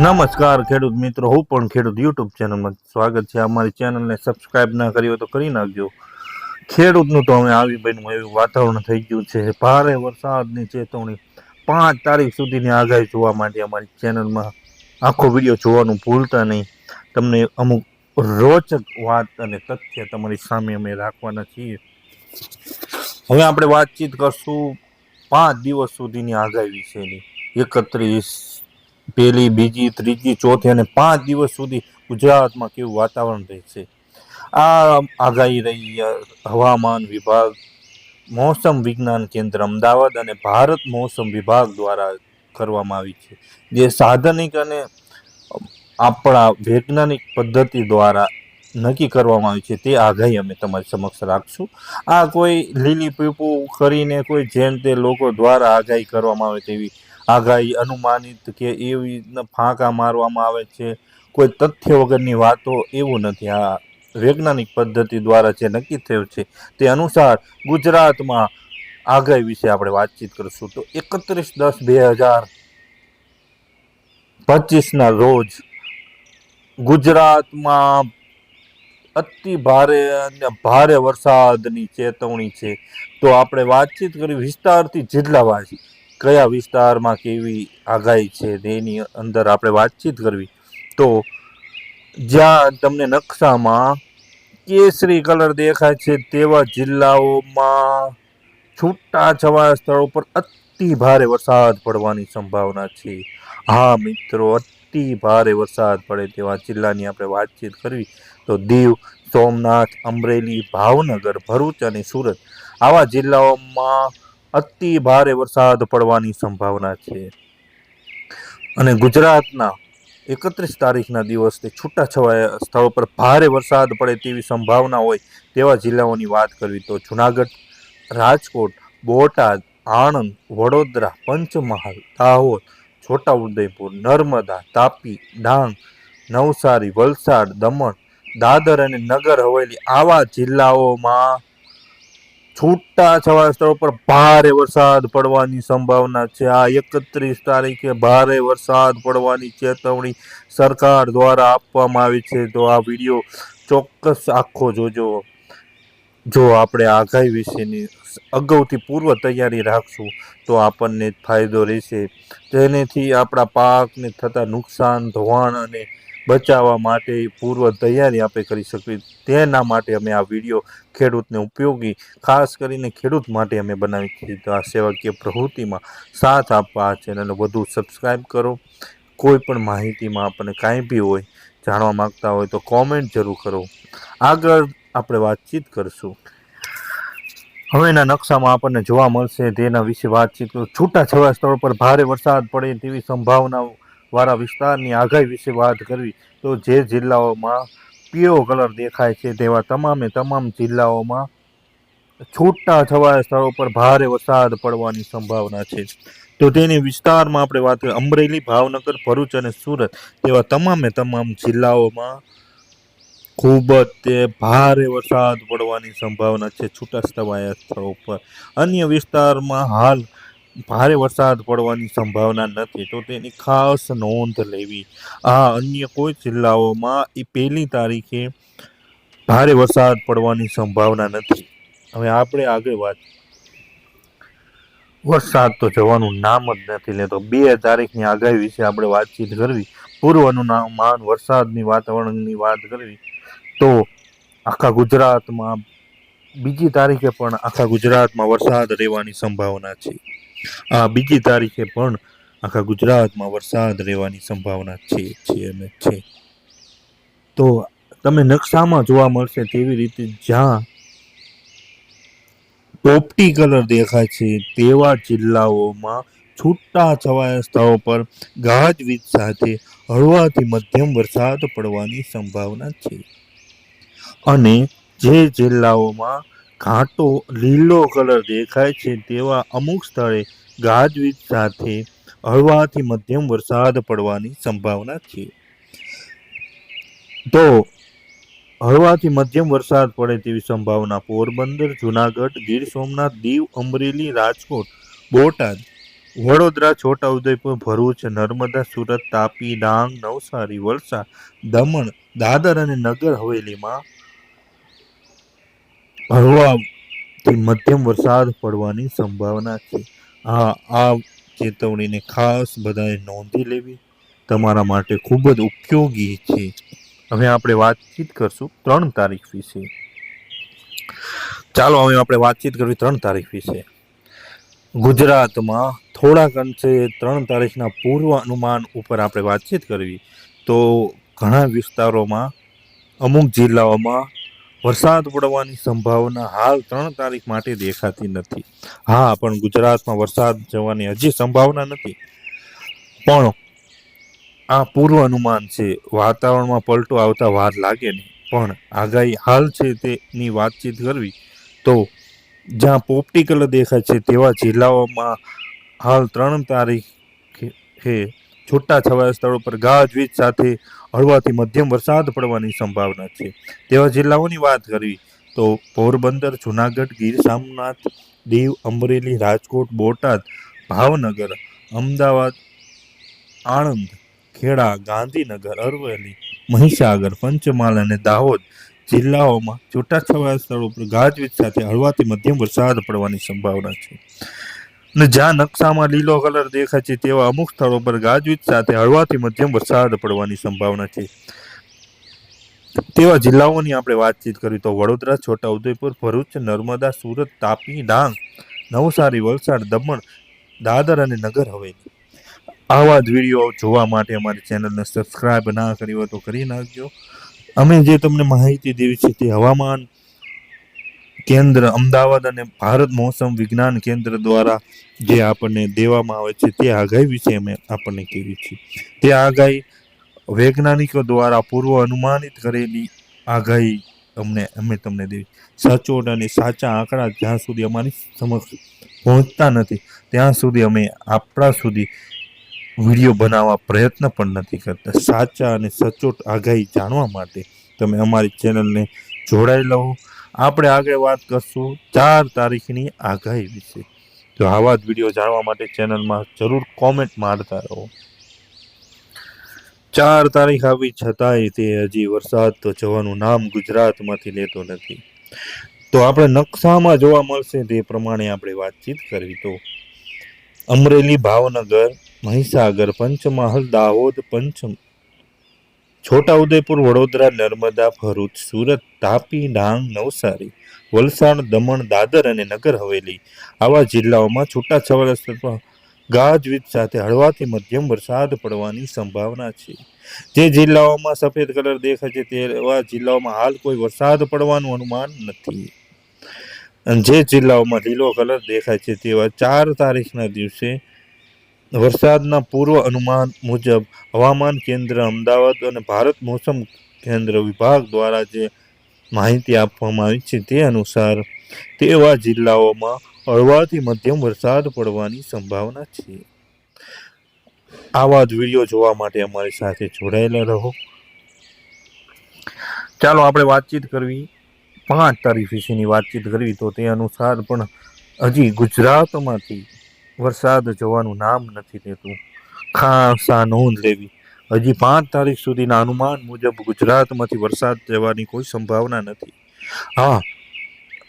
નમસ્કાર ખેડૂત મિત્રો, હું પણ ખેડૂત યુટ્યુબ ચેનલમાં સ્વાગત છે. અમારી ચેનલને સબસ્ક્રાઈબ ના કરી તો કરી નાખજો. ખેડૂતનું તો હવે આવી બન્યું એવું વાતાવરણ થઈ ગયું છે. ભારે વરસાદની ચેતવણી પાંચ તારીખ સુધીની આગાહી જોવા માટે અમારી ચેનલમાં આખો વીડિયો જોવાનું ભૂલતા નહીં. તમને અમુક રોચક વાત અને તથ્ય તમારી સામે અમે રાખવાના છીએ. હવે આપણે વાતચીત કરશું પાંચ દિવસ સુધીની આગાહી વિશેની. એકત્રીસ પહેલી, બીજી, ત્રીજી, ચોથી અને પાંચ દિવસ સુધી ગુજરાતમાં કેવું વાતાવરણ રહેશે? આ આગાહી રહી હવામાન વિભાગ, મોસમ વિજ્ઞાન કેન્દ્ર અમદાવાદ અને ભારત મોસમ વિભાગ દ્વારા કરવામાં આવી છે. જે સાધનિક અને આપણા વૈજ્ઞાનિક પદ્ધતિ દ્વારા નક્કી કરવામાં આવી છે તે આગાહી અમે તમારી સમક્ષ રાખશું. આ કોઈ લીલી પીપું કરીને કોઈ જેમ તે લોકો દ્વારા આગાહી કરવામાં આવે તેવી આગાહી અનુમાનિત કે એવી રીતના ફાંકા મારવામાં આવે છે. કોઈ તથ્ય વગરની વાતો એવું નથી. આ વૈજ્ઞાનિક પદ્ધતિ દ્વારા જે નક્કી થયું છે તે અનુસાર ગુજરાતમાં આગાહી વિશે આપણે વાતચીત કરીશું. તો એકત્રીસ દસ બે હજાર પચીસના રોજ ગુજરાતમાં અતિ ભારે અને ભારે વરસાદની ચેતવણી છે. તો આપણે વાતચીત કરી વિસ્તારથી જિલ્લાવાસી કયા વિસ્તારમાં કેવી આગાહી છે તેની અંદર આપણે વાતચીત કરવી. તો જ્યાં તમને નકશામાં કેસરી કલર દેખાય છે તેવા જિલ્લાઓમાં છૂટા સ્થળો પર અતિ ભારે વરસાદ પડવાની સંભાવના છે. હા, મિત્રો, અતિ ભારે વરસાદ પડે તેવા જિલ્લાની આપણે વાતચીત કરવી. તો દીવ, સોમનાથ, અમરેલી, ભાવનગર, ભરૂચ અને સુરત આવા જિલ્લાઓમાં અતિ ભારે વરસાદ પડવાની સંભાવના છે. અને ગુજરાતના એકત્રીસ તારીખના દિવસે છૂટાછવાયા સ્થળો પર ભારે વરસાદ પડે તેવી સંભાવના હોય તેવા જિલ્લાઓની વાત કરવી તો જુનાગઢ, રાજકોટ, બોટાદ, આણંદ, વડોદરા, પંચમહાલ, દાહોદ, છોટાઉદેપુર, નર્મદા, તાપી, ડાંગ, નવસારી, વલસાડ, દમણ, દાદર અને નગર હવેલી આવા જિલ્લાઓમાં છૂટા છવાયા સ્થળો પર ભારે વરસાદ પડવાની સંભાવના છે. આ એકત્રીસ તારીખે ભારે વરસાદ પડવાની ચેતવણી સરકાર દ્વારા આપવામાં આવી છે. તો આ વીડિયો ચોક્કસ આખો જોજો. જો આપણે આગાહી વિશેની અગાઉથી પૂર્વ તૈયારી રાખશું, તો આપણને ફાયદો રહેશે. તેનેથી આપણા પાકને થતા નુકસાન, ધોવાણ અને બચાવવા માટે પૂર્વ તૈયારી આપણે કરી શકીએ તેના માટે અમે આ વીડિયો ખેડૂતને ઉપયોગી, ખાસ કરીને ખેડૂત માટે અમે બનાવી દીધી તો આ સેવાકીય પ્રવૃત્તિમાં સાથ આપવા આ ચેનલને વધુ સબસ્ક્રાઈબ કરો. કોઈ પણ માહિતીમાં આપણને કાંઈ બી હોય, જાણવા માંગતા હોય તો કોમેન્ટ જરૂર કરો. આગળ આપણે વાતચીત કરશું. હવેના નકશામાં આપણને જોવા મળશે તેના વિશે વાતચીત. છૂટા છવાયા સ્થળો પર ભારે વરસાદ પડે તેવી સંભાવના વાળા વિસ્તારની આગાહી વિશે વાત કરવી, તો જે જિલ્લાઓમાં પીળો કલર દેખાય છે તેવા તમામે તમામ જિલ્લાઓમાં છૂટા છવાયા સ્થળો પર ભારે વરસાદ પડવાની સંભાવના છે. તો તેની વિસ્તારમાં આપણે વાત કરીએ અમરેલી, ભાવનગર, ભરૂચ અને સુરત તેવા તમામે તમામ જિલ્લાઓમાં ખૂબ જ તે ભારે વરસાદ પડવાની સંભાવના છે છૂટા છવાયા સ્થળો પર. અન્ય વિસ્તારમાં હાલ ભારે વરસાદ પડવાની સંભાવના નથી, તો તેની ખાસ નોંધ લેવી. આ અન્ય કોઈ જિલ્લાઓમાં એ પહેલી તારીખે ભારે વરસાદ પડવાની સંભાવના નથી. હવે આપણે આગળ વાત. વરસાદ તો જવાનું નામ જ નથી લેતો. બે તારીખની આગાહી વિશે આપણે વાતચીત કરવી, પૂર્વ અનુમાન વરસાદની વાતાવરણની વાત કરવી, તો આખા ગુજરાતમાં બીજી તારીખે પણ આખા ગુજરાતમાં વરસાદ રહેવાની સંભાવના છે. આ બીજી તારીખે પણ આખા ગુજરાતમાં વરસાદ રહેવાની સંભાવના છે છે અને છે. તો તમે નકશામાં જોવા મળશે તેવી રીતે જ્યાં પોપટી કલર દેખાય છે, તેવા જિલ્લાઓમાં છૂટા છવાયા સ્થળો પર ગાજવીજ સાથે હળવાથી મધ્યમ વરસાદ પડવાની સંભાવના છે. અને જે જિલ્લાઓમાં ઘાટો લીલો કલર દેખાય છે તેવા અમુક સ્થળે ગાજવીજ સાથે હળવાથી મધ્યમ વરસાદ પડવાની સંભાવના છે. તો હળવાથી મધ્યમ વરસાદ પડે તેવી સંભાવના પોરબંદર, જુનાગઢ, ગીર સોમનાથ, દીવ, અમરેલી, રાજકોટ, બોટાદ, વડોદરા, છોટાઉદેપુર, ભરૂચ, નર્મદા, સુરત, તાપી, ડાંગ, નવસારી, વલસાડ, દમણ, દાદર અને નગર હવેલીમાં હળવાથી મધ્યમ વરસાદ પડવાની સંભાવના છે. આ આ ચેતવણીને ખાસ બધાએ નોંધી લેવી તમારા માટે ખૂબ જ ઉપયોગી છે. હવે આપણે વાતચીત કરશું ત્રણ તારીખ વિશે. ચાલો હવે આપણે વાતચીત કરવી ત્રણ તારીખ વિશે. ગુજરાતમાં થોડાક અંશે ત્રણ તારીખના પૂર્વ અનુમાન ઉપર આપણે વાતચીત કરવી. તો ઘણા વિસ્તારોમાં, અમુક જિલ્લાઓમાં વરસાદ પડવાની સંભાવના હાલ ત્રણ તારીખ માટે દેખાતી નથી. હા, પણ ગુજરાતમાં વરસાદ જવાની હજી સંભાવના નથી. પણ આ પૂર્વ અનુમાન છે, વાતાવરણમાં પલટો આવતા વાર લાગે નહીં. પણ આગાહી હાલ છે તેની વાતચીત કરવી તો જ્યાં પોપ્ટિકલ દેખાય છે તેવા જિલ્લાઓમાં હાલ ત્રણ તારીખે છૂટા છવાયા સ્થળો પર ગાજવીજ સાથે હળવાથી મધ્યમ વરસાદ પડવાની સંભાવના છે. તેવા જિલ્લાઓની વાત કરવી તો પોરબંદર, જુનાગઢ, ગીર સોમનાથ, દીવ, અમરેલી, રાજકોટ, બોટાદ, ભાવનગર, અમદાવાદ, આણંદ, ખેડા, ગાંધીનગર, અરવલ્લી, મહીસાગર, પંચમહાલ અને દાહોદ જિલ્લાઓમાં છૂટાછવાયા સ્થળો પર ગાજવીજ સાથે હળવાથી મધ્યમ વરસાદ પડવાની સંભાવના છે. અને જ્યાં નકશામાં લીલો કલર દેખાય છે તેવા અમુક સ્થળો પર ગાજવીજ સાથે હળવાથી મધ્યમ વરસાદ પડવાની સંભાવના છે. તેવા જિલ્લાઓની આપણે વાતચીત કરી તો વડોદરા, છોટાઉદેપુર, ભરૂચ, નર્મદા, સુરત, તાપી, ડાંગ, નવસારી, વલસાડ, દમણ, દાદર અને નગર હવેલી આવા જ વીડિયો જોવા માટે અમારી ચેનલને સબસ્ક્રાઇબ ના કરી હોય તો કરી નાખજો. અમે જે તમને માહિતી દેવી છે તે હવામાન કેન્દ્ર અમદાવાદ અને ભારત મોસમ વિજ્ઞાન કેન્દ્ર દ્વારા જે આપણને દેવામાં આવે છે તે આગાહી વિશે અમે આપણને કહેવી છે તે આગાહી વૈજ્ઞાનિકો દ્વારા પૂર્વ અનુમાનિત કરેલી આગાહી અમને, અમે તમને દેવી. સચોટ અને સાચા આંકડા જ્યાં સુધી અમારી સમક્ષ પહોંચતા નથી, ત્યાં સુધી અમે આપણા સુધી વીડિયો બનાવવા પ્રયત્ન પણ નથી કરતા. સાચા અને સચોટ આગાહી જાણવા માટે તમે અમારી ચેનલને જોડાયેલા હો આપણે આગળ વાત કરશું ચાર તારીખની આગાહી વિશે. તો આવા જ વીડિયો જાણવા માટે ચેનલમાં જરૂર કોમેન્ટ મારતા રહો. ચાર તારીખ આવી છતાંય તે હજી વરસાદ તો જવાનું નામ ગુજરાતમાંથી લેતો નથી. તો આપણે નકશામાં જોવા મળશે તે પ્રમાણે આપણે વાતચીત કરવી તો. અમરેલી ભાવનગર, મહીસાગર, પંચમહાલ, દાહોદ, પંચમ છોટાઉદેપુર, વડોદરા, નર્મદા, ભરૂચ, સુરત, તાપી, ડાંગ, નવસારી, વલસાડ, દમણ, દાદર અને નગર હવેલી આવા જિલ્લાઓમાં છૂટાછવાયા સ્થળમાં ગાજવીજ સાથે હળવાથી મધ્યમ વરસાદ પડવાની સંભાવના છે. જે જિલ્લાઓમાં સફેદ કલર દેખાય છે તેવા જિલ્લાઓમાં હાલ કોઈ વરસાદ પડવાનું અનુમાન નથી. અને જે જિલ્લાઓમાં લીલો કલર દેખાય છે તેવા ચાર તારીખના દિવસે વરસાદના પૂર્વ અનુમાન મુજબ હવામાન કેન્દ્ર અમદાવાદ અને ભારત મોસમ કેન્દ્ર વિભાગ દ્વારા જે માહિતી આપવામાં આવી છે તે અનુસાર તેવા જિલ્લાઓમાં હળવાથી મધ્યમ વરસાદ પડવાની સંભાવના છે. આવા જ વીડિયો જોવા માટે અમારી સાથે જોડાયેલા રહો. ચાલો આપણે વાતચીત કરવી. પાંચ તારીખ વિશેની વાતચીત કરવી તો તે અનુસાર પણ હજી ગુજરાતમાંથી વરસાદ જવાનું નામ નથી લેતું. ખાસા નોંધ લેવી. હજી પાંચ તારીખ સુધીના અનુમાન મુજબ ગુજરાતમાંથી વરસાદ જવાની કોઈ સંભાવના નથી. હા,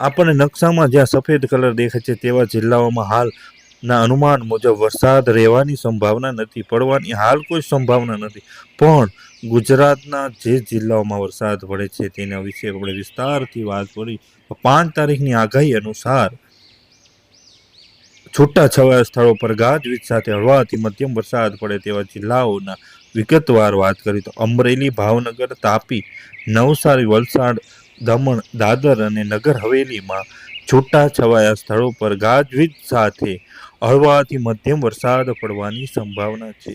આપણને નકશામાં જ્યાં સફેદ કલર દેખાય છે તેવા જિલ્લાઓમાં હાલના અનુમાન મુજબ વરસાદ રહેવાની સંભાવના નથી, પડવાની હાલ કોઈ સંભાવના નથી. પણ ગુજરાતના જે જિલ્લાઓમાં વરસાદ પડે છે તેના વિશે આપણે વિસ્તારથી વાત કરી. પાંચ તારીખની આગાહી અનુસાર છૂટા છવાયા સ્થળો પર ગાજવીજ સાથે હળવાથી મધ્યમ વરસાદ પડે તેવા જિલ્લાઓના વિગતવાર વાત કરી તો અમરેલી, ભાવનગર, તાપી, નવસારી, વલસાડ, દમણ, દાદર અને નગર હવેલીમાં છૂટા છવાયા સ્થળો પર ગાજવીજ સાથે હળવાથી મધ્યમ વરસાદ પડવાની સંભાવના છે.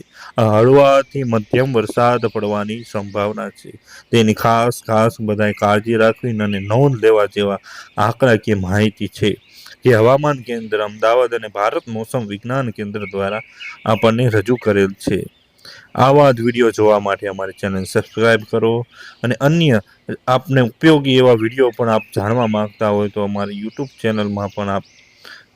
હળવાથી મધ્યમ વરસાદ પડવાની સંભાવના છે. તેની ખાસ ખાસ બધાએ કાળજી રાખવી અને નોંધ લેવા જેવા આંકડાકીય માહિતી છે જે હવામાન કેન્દ્ર અમદાવાદ અને ભારત મોસમ વિજ્ઞાન કેન્દ્ર દ્વારા આપણને રજૂ કરેલ છે. આવા જ વીડિયો જોવા માટે અમારી ચેનલ સબસ્ક્રાઈબ કરો અને અન્ય આપને ઉપયોગી એવા વીડિયો પણ આપ જાણવા માંગતા હોય તો અમારી યુટ્યુબ ચેનલમાં પણ આપ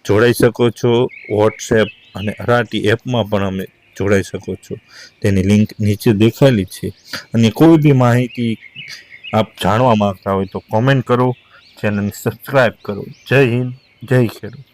જોડાઈ શકો છો. વોટ્સએપ અને અરાટી એપમાં પણ અમે જોડાઈ શકો છો. તેની લિંક નીચે દેખાયેલી છે. અને કોઈ બી માહિતી આપ જાણવા માંગતા હોય તો કોમેન્ટ કરો. ચેનલને સબસ્ક્રાઈબ કરો. જય હિન્દ, જય ખેડૂત.